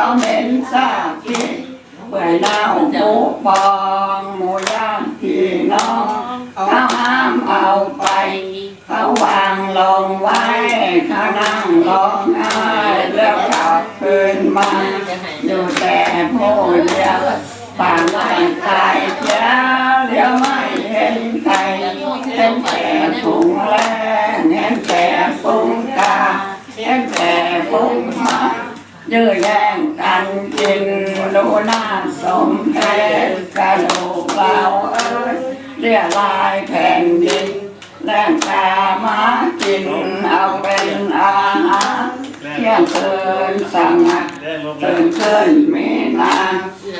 เขาเหม็นซากที่เปื่อยเน่าผูปองหมูย่างพี่น้องเขาห้ามเอาไป เขาวางลงไว้เขานั่งร้องไห้แล้วกลับคืนมาอยู่แต่ผู้เดียวป่าไม่ตายเจ้าเดียวไม่เห็นใครเห็นแต่ฝูงแรงเห็นแต่ฝูงกาเห็นแต่ฝูงมายื้อแย่งกั นกินดูนาสมเพชกระดูเราเอ้ยเรียลายแผ่นดินแรงกามากินเอาเป็นอาหารเที่ยงคืนสั่งงัดตื่นขึ้นมีนาน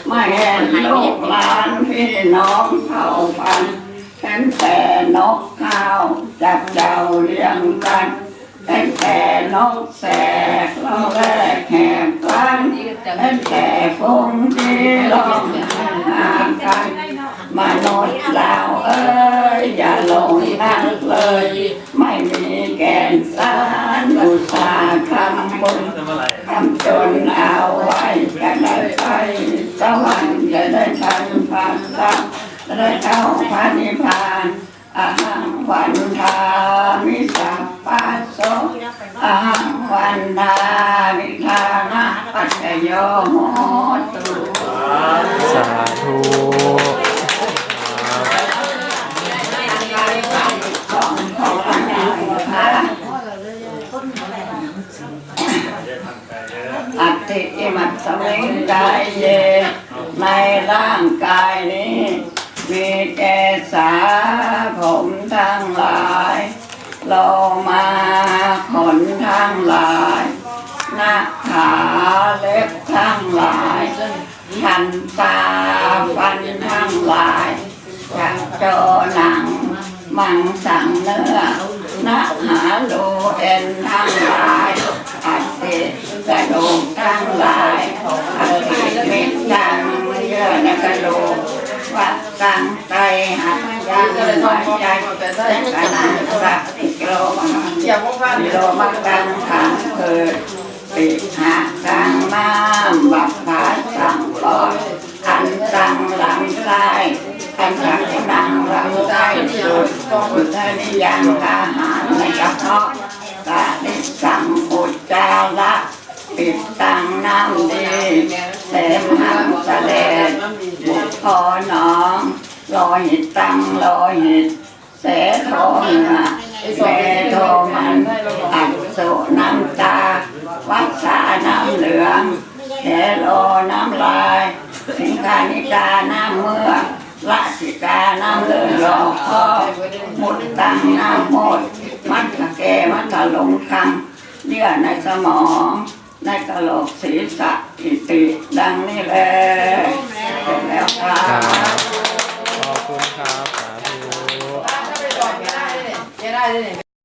ไม่เห็นลูกหลานพี่น้องเผ่าพันธุ์เห็นแต่นกข้าวจับเจ้าเลี้ยงกันเห็นแต่นกแสกเราแรกแหก กลางเห็นแต่ฟงที่ร้องหากันมนุษย์เราเอ้ยอย่าหลงนักเลย ไม่มีแก่นสารอุตสาห์คำบุญทำจนเอาไว้จะได้ไปสวรรค์จะได้ทันผ่านตาจะได้เข้าพระนิพพาน อาหังวันทามิสัพพะโสอาหังวันทามิทานะปัจจโยโหตุสาธุของของพระนาคาอัตติอิมัตสมิงกายเยในร่างกายนี้ ทั้งหลายโลมาขนทั้งหลายหน้าขาเล็บทั้งหลายทันตาฟันทั้งหลายจักโจหนัง มังสังเนื้อนะหาโลเอ็นทั้งหลายอัตติกระดูกทั้งหลายอัตติมิตังเยื่อในกระดูก วัดตังไตหักยางหัวใจและกระนังสักกิโลมกิโลมักกังขังเกิดปิหักกังน้ำบักผาสังปอดอันตังหลังไส้อันตังหลังหลังไส้สุดสุดท้านิยังอาหารในกระเพาะตาดิสังอุจจาระปิดตังน้ำดีเสมหังเลดบุ กคอหนองลอยหิตตังลอยหิตเสทเหนือเสโทมันอัดสุน้ำตา วัดสาน้ำเหลืองเทโลน้ำลาย สิงคานิกาน้ำเมื่อละสิกาน้ำเลือดหลอกคอมุดตังน้ำหมด มัดตะแกมัดตะลงคังเยื่อในสมอง ในกระโหลกศีรษะอิติดังนี้แหละ ถึงค่ะครับขอบคุณครับสาธุ ไม่ได้เลยไม่ได้เลย